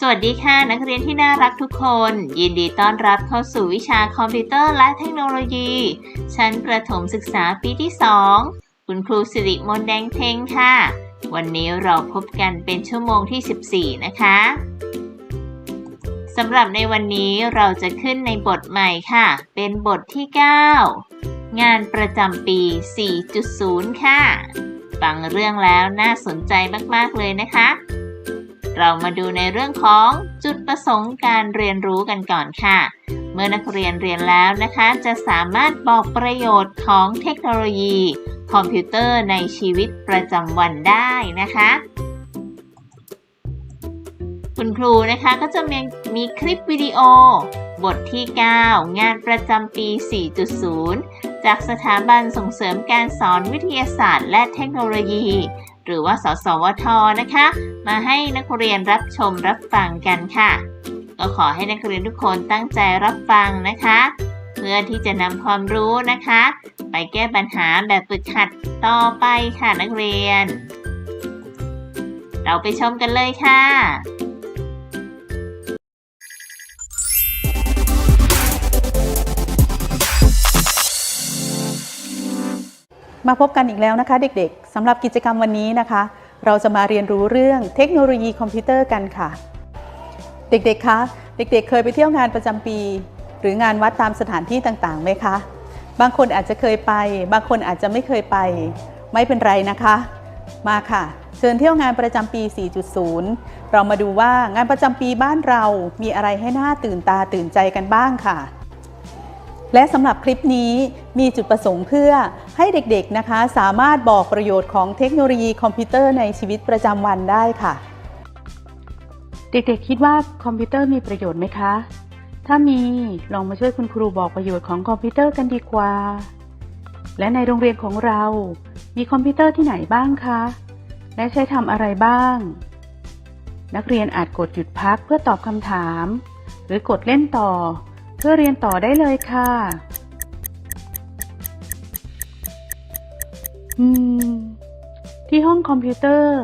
สวัสดีค่ะนักเรียนที่น่ารักทุกคน ยินดีต้อนรับเข้าสู่วิชาคอมพิวเตอร์และเทคโนโลยี ชั้นประถมศึกษาปีที่ 2 คุณครูสิริมนแดงเทงค่ะ วันนี้เราพบกันเป็นชั่วโมงที่ 14 นะคะสำหรับในวันนี้เราจะขึ้นในบทใหม่ค่ะ เป็นบทที่ 9 งานประจำปี 4.0 ค่ะ ฟังเรื่องแล้วน่าสนใจมาก ๆ เลยนะคะ เรามาดูในเรื่องของจุดประสงค์การเรียนรู้กันก่อนค่ะ เมื่อนักเรียนเรียนแล้วนะคะ จะสามารถบอกประโยชน์ของเทคโนโลยี คอมพิวเตอร์ในชีวิตประจำวันได้นะคะคุณครูนะคะก็จะมีมีคลิปวิดีโอ บทที่ 9 งานประจำปี 4.0 จากสถาบันส่งเสริมการสอนวิทยาศาสตร์และเทคโนโลยี หรือว่าสสวทนะคะ มาให้นักเรียนรับชมรับฟังกันค่ะ ก็ขอให้นักเรียนทุกคนตั้งใจรับฟังนะคะ เพื่อที่จะนำความรู้นะคะ ไปแก้ปัญหาแบบฝึกหัดต่อไปค่ะนักเรียน เราไปชมกันเลยค่ะ มาพบกันอีกแล้วนะคะเด็กๆสำหรับกิจกรรมวันนี้นะคะ เราจะมาเรียนรู้เรื่องเทคโนโลยีคอมพิวเตอร์กันค่ะ เด็กๆคะเด็กๆ เคยไปเที่ยวงานประจำปี หรืองานวัดตามสถานที่ต่างๆไหมคะ บางคนอาจจะเคยไป บางคนอาจจะไม่เคยไป ไม่เป็นไรนะคะ มาค่ะ เชิญเที่ยวงานประจำปี 4.0 เรามาดูว่างานประจำปีบ้านเรามีอะไรให้น่าตื่นตาตื่นใจกันบ้างค่ะ และสำหรับคลิปนี้มีจุดประสงค์เพื่อให้เด็กๆนะคะ สามารถบอกประโยชน์ของเทคโนโลยีคอมพิวเตอร์ในชีวิตประจำวันได้ค่ะ เด็กๆคิดว่าคอมพิวเตอร์มีประโยชน์ไหมคะ ถ้ามีลองมาช่วยคุณครูบอกประโยชน์ของคอมพิวเตอร์กันดีกว่า และในโรงเรียนของเรา มีคอมพิวเตอร์ที่ไหนบ้างคะ และใช้ทำอะไรบ้าง นักเรียนอาจกดหยุดพักเพื่อตอบคำถาม หรือกดเล่นต่อ พื่อเรียนต่อได้เลยค่ะ อืม ที่ห้องคอมพิวเตอร์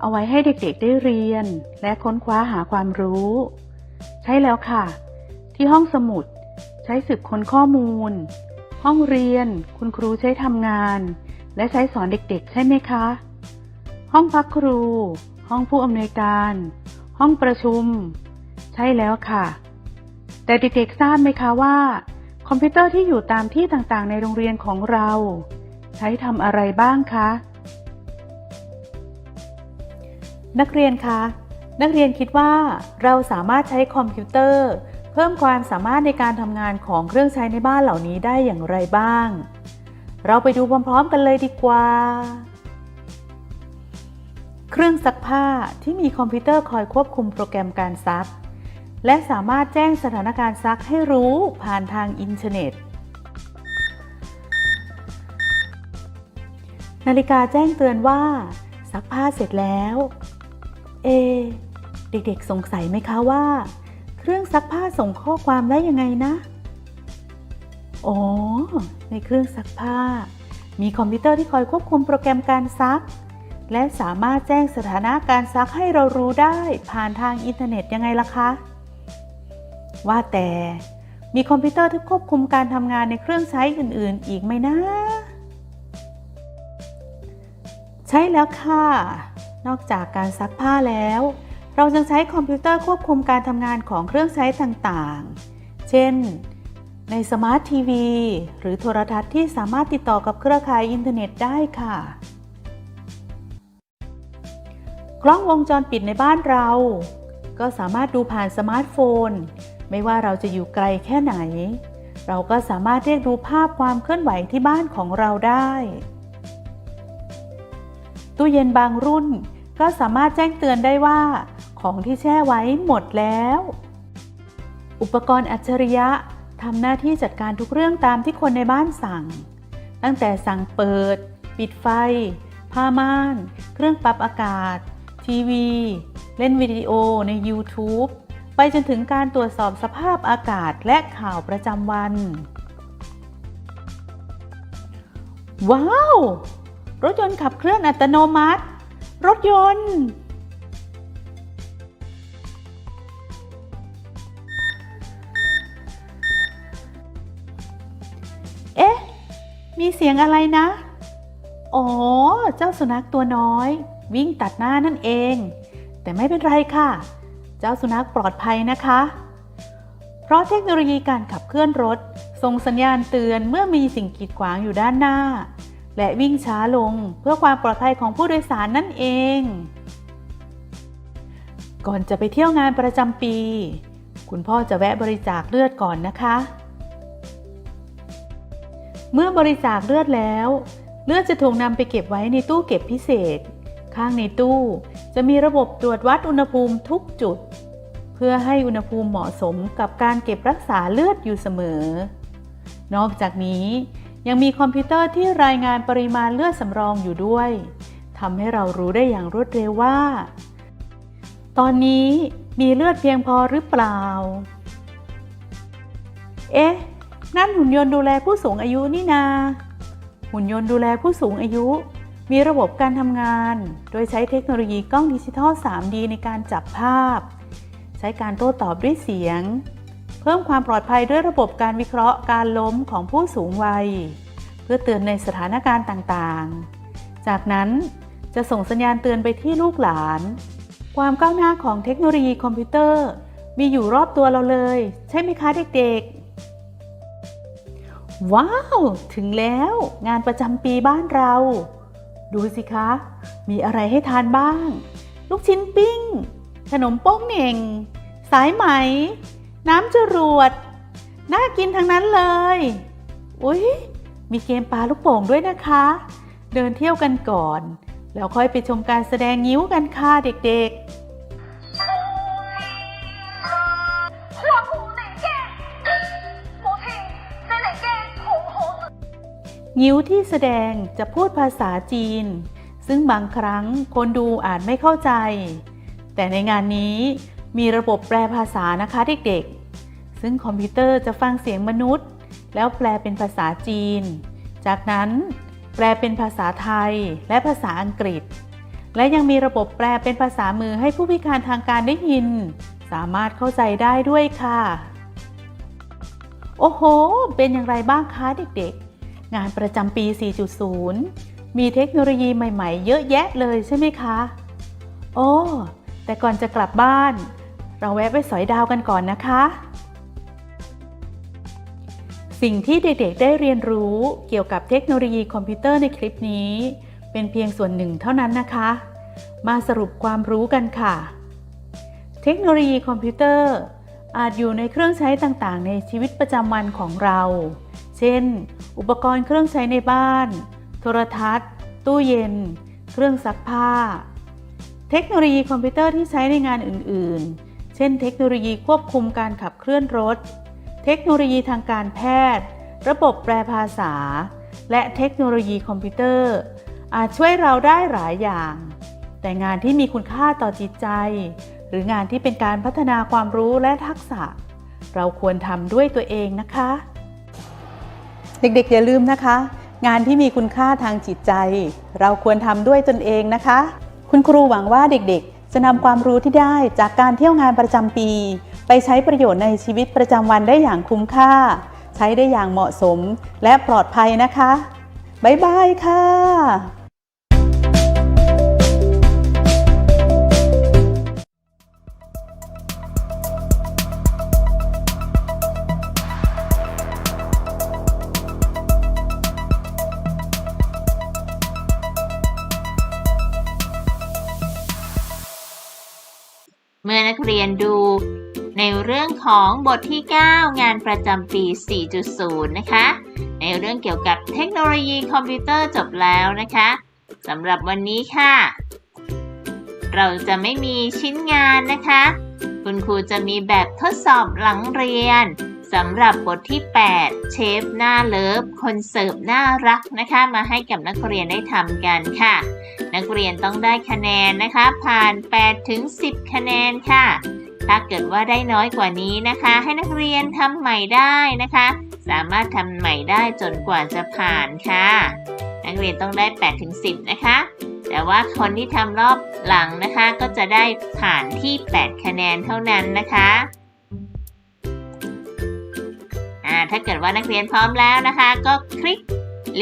เอาไว้ให้เด็กๆได้เรียน และค้นคว้าหาความรู้ ใช่แล้วค่ะ ที่ห้องสมุด ใช้สืบค้นข้อมูล ห้องเรียน คุณครูใช้ทำงาน และใช้สอนเด็กๆ ใช่ไหมคะ ห้องพักครู ห้องผู้อำนวยการ ห้องประชุม ใช่แล้วค่ะ แต่เด็กๆทราบไหมคะว่า คอมพิวเตอร์ที่อยู่ตามที่ต่างๆ ในโรงเรียนของเรา ใช้ทำอะไรบ้างคะ นักเรียนคะนักเรียนคิดว่าเราสามารถใช้คอมพิวเตอร์ เพิ่มความสามารถในการทำงานของเครื่องใช้ในบ้านเหล่านี้ได้อย่างไรบ้าง เราไปดูพร้อมๆกันเลยดีกว่า เครื่องซักผ้าที่มีคอมพิวเตอร์คอยควบคุมโปรแกรมการซัก และสามารถแจ้งสถานการณ์ซักให้รู้ผ่านทางอินเทอร์เน็ต นาฬิกาแจ้งเตือนว่า ซักผ้าเสร็จแล้ว เอ เด็กๆสงสัยไหมคะว่า เครื่องซักผ้าส่งข้อความได้ยังไงนะ อ๋อ ในเครื่องซักผ้า มีคอมพิวเตอร์ที่คอยควบคุมโปรแกรมการซัก และสามารถแจ้งสถานะการซักให้เรารู้ได้ผ่านทางอินเทอร์เน็ตยังไงล่ะคะ ว่าแต่มีคอมพิวเตอร์ที่ควบคุมการทำงานในเครื่องใช้อื่นๆ อีกไหมนะ ใช่แล้วค่ะ นอกจากการซักผ้าแล้ว เรายังใช้คอมพิวเตอร์ควบคุมการทำงานของเครื่องใช้ต่างๆ เช่น ในสมาร์ททีวีหรือโทรทัศน์ที่สามารถติดต่อกับเครือข่ายอินเทอร์เน็ตได้ค่ะ กล้องวงจรปิดในบ้านเรา ก็สามารถดูผ่านสมาร์ทโฟน ไม่ว่าเราจะอยู่ไกลแค่ไหน เราก็สามารถเรียกดูภาพความเคลื่อนไหวที่บ้านของเราได้ ตู้เย็นบางรุ่น ก็สามารถแจ้งเตือนได้ว่า ของที่แช่ไว้หมดแล้ว อุปกรณ์อัจฉริยะทำหน้าที่จัดการทุกเรื่องตามที่คนในบ้านสั่ง ตั้งแต่สั่งเปิด ปิดไฟ ผ้าม่าน เครื่องปรับอากาศ ทีวี เล่นวิดีโอใน YouTube ไปจนถึงการตรวจสอบสภาพอากาศและข่าวประจำวัน ว้าว รถยนต์ขับเคลื่อนอัตโนมัติ รถยนต์ เอ๊ะ มีเสียงอะไรนะ อ๋อ เจ้าสุนัขตัวน้อย วิ่งตัดหน้านั่นเอง แต่ไม่เป็นไรค่ะ เจ้าสุนัขปลอดภัยนะคะ เพราะเทคโนโลยีการขับเคลื่อนรถ ส่งสัญญาณเตือนเมื่อมีสิ่งกีดขวางอยู่ด้านหน้า และวิ่งช้าลงเพื่อความปลอดภัยของผู้โดยสารนั่นเอง ก่อนจะไปเที่ยวงานประจำปี คุณพ่อจะแวะบริจาคเลือดก่อนนะคะ เมื่อบริจาคเลือดแล้ว เลือดจะถูกนำไปเก็บไว้ในตู้เก็บพิเศษ ข้างในตู้ จะมีระบบตรวจวัดอุณหภูมิทุกจุด เพื่อให้อุณหภูมิเหมาะสมกับการเก็บรักษาเลือดอยู่เสมอ นอกจากนี้ยังมีคอมพิวเตอร์ที่รายงานปริมาณเลือดสำรองอยู่ด้วยทำให้เรารู้ได้อย่างรวดเร็วว่า ตอนนี้มีเลือดเพียงพอหรือเปล่า เอ๊ะ นั่นหุ่นยนต์ดูแลผู้สูงอายุนี่นา หุ่นยนต์ดูแลผู้สูงอายุ มีระบบการทำงาน โดยใช้เทคโนโลยีกล้องดิจิทัล 3D ในการจับภาพ ใช้การโต้ตอบด้วยเสียง เพิ่มความปลอดภัยด้วยระบบการวิเคราะห์การล้มของผู้สูงวัย เพื่อเตือนในสถานการณ์ต่างๆ จากนั้นจะส่งสัญญาณเตือนไปที่ลูกหลาน ความก้าวหน้าของเทคโนโลยีคอมพิวเตอร์ มีอยู่รอบตัวเราเลย ใช่ไหมคะเด็กๆ ว้าว ถึงแล้ว งานประจำปีบ้านเรา ดูสิคะ มีอะไรให้ทานบ้าง ลูกชิ้นปิ้ง ขนมโป้งเหน่ง สายไหม น้ำจรวด น่ากินทั้งนั้นเลย อุ๊ย มีเกมปลาลูกโป่งด้วยนะคะ เดินเที่ยวกันก่อน แล้วค่อยไปชมการแสดงงิ้วกันค่ะเด็กๆ งิ้วที่แสดงจะพูดภาษาจีน ซึ่งบางครั้งคนดูอานไม่เข้าใจ แต่ในงานนี้มีระบบแปลภาษานะคะเด็กๆ ซึ่งคอมพิวเตอร์จะฟังเสียงมนุษย์ แล้วแปลเป็นภาษาจีน จากนั้นแปลเป็นภาษาไทยและภาษาอังกฤษ และยังมีระบบแปลเป็นภาษามือให้ผู้พิการทางการได้ยิน สามารถเข้าใจได้ด้วยค่ะ โอ้โห เป็นอย่างไรบ้างคะเด็กๆ งานประจำปี 4.0 มีเทคโนโลยีใหม่ๆ เยอะแยะเลยใช่ไหมคะ โอ้ แต่ก่อนจะกลับบ้าน เราแวะไปสอยดาวกันก่อนนะคะ สิ่งที่เด็กๆได้เรียนรู้เกี่ยวกับเทคโนโลยีคอมพิวเตอร์ในคลิปนี้ เป็นเพียงส่วนหนึ่งเท่านั้นนะคะ มาสรุปความรู้กันค่ะ เทคโนโลยีคอมพิวเตอร์อาจอยู่ในเครื่องใช้ต่างๆ ในชีวิตประจำวันของเรา ช่น อุปกรณ์เครื่องใช้ในบ้าน โทรทัศน์ ตู้เย็น เครื่องซักผ้า เทคโนโลยีคอมพิวเตอร์ที่ใช้ในงานอื่น ๆ เช่น เทคโนโลยีควบคุมการขับเคลื่อนรถ เทคโนโลยีทางการแพทย์ ระบบแปลภาษา และเทคโนโลยีคอมพิวเตอร์ อาจช่วยเราได้หลายอย่าง แต่งานที่มีคุณค่าต่อจิตใจ หรืองานที่เป็นการพัฒนาความรู้และทักษะ เราควรทำด้วยตัวเองนะคะ เด็กๆ อย่าลืมนะคะ งานที่มีคุณค่าทางจิตใจ เราควรทำด้วยตนเองนะคะ คุณครูหวังว่าเด็กๆ จะนำความรู้ที่ได้จากการเที่ยวงานประจำปี ไปใช้ประโยชน์ในชีวิตประจำวันได้อย่างคุ้มค่า ใช้ได้อย่างเหมาะสมและปลอดภัยนะคะ บ๊ายบายค่ะ เมื่อนักเรียนดู ในเรื่องของบทที่ 9 งานประจำปี 4.0 นะคะ ในเรื่องเกี่ยวกับเทคโนโลยีคอมพิวเตอร์จบแล้วนะคะสำหรับวันนี้ค่ะ เราจะไม่มีชิ้นงานนะคะ คุณครูจะมีแบบทดสอบหลังเรียน สำหรับบทที่ 8 เชฟหน้าเลิฟ คนเสิร์ฟน่ารักนะคะ มาให้กับนักเรียนได้ทำกันค่ะ นักเรียนต้องได้คะแนนนะคะ ผ่าน 8 ถึง 10 คะแนนค่ะ ถ้าเกิดว่าได้น้อยกว่านี้นะคะ ให้นักเรียนทำใหม่ได้นะคะ สามารถทำใหม่ได้จนกว่าจะผ่านค่ะ นักเรียนต้องได้ 8 ถึง 10 นะคะ แต่ว่าคนที่ทำรอบหลังนะคะ ก็จะได้ผ่านที่ 8 คะแนนเท่านั้นนะคะ อ่าถ้าเกิดว่านักเรียนพร้อมแล้วนะคะ ก็คลิก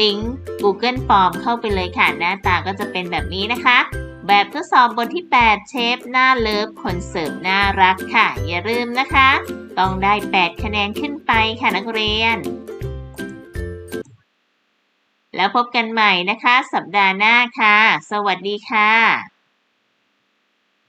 ลิงก์ Google Form เข้าไปเลยค่ะ หน้าตาก็จะเป็นแบบนี้นะคะ แบบทดสอบบทที่ 8 เชฟหน้าเลิฟคนเสิร์ฟน่ารักค่ะ อย่าลืมนะคะ ต้องได้ 8 คะแนนขึ้นไปค่ะนักเรียน แล้วพบกันใหม่นะคะ สัปดาห์หน้าค่ะ สวัสดีค่ะ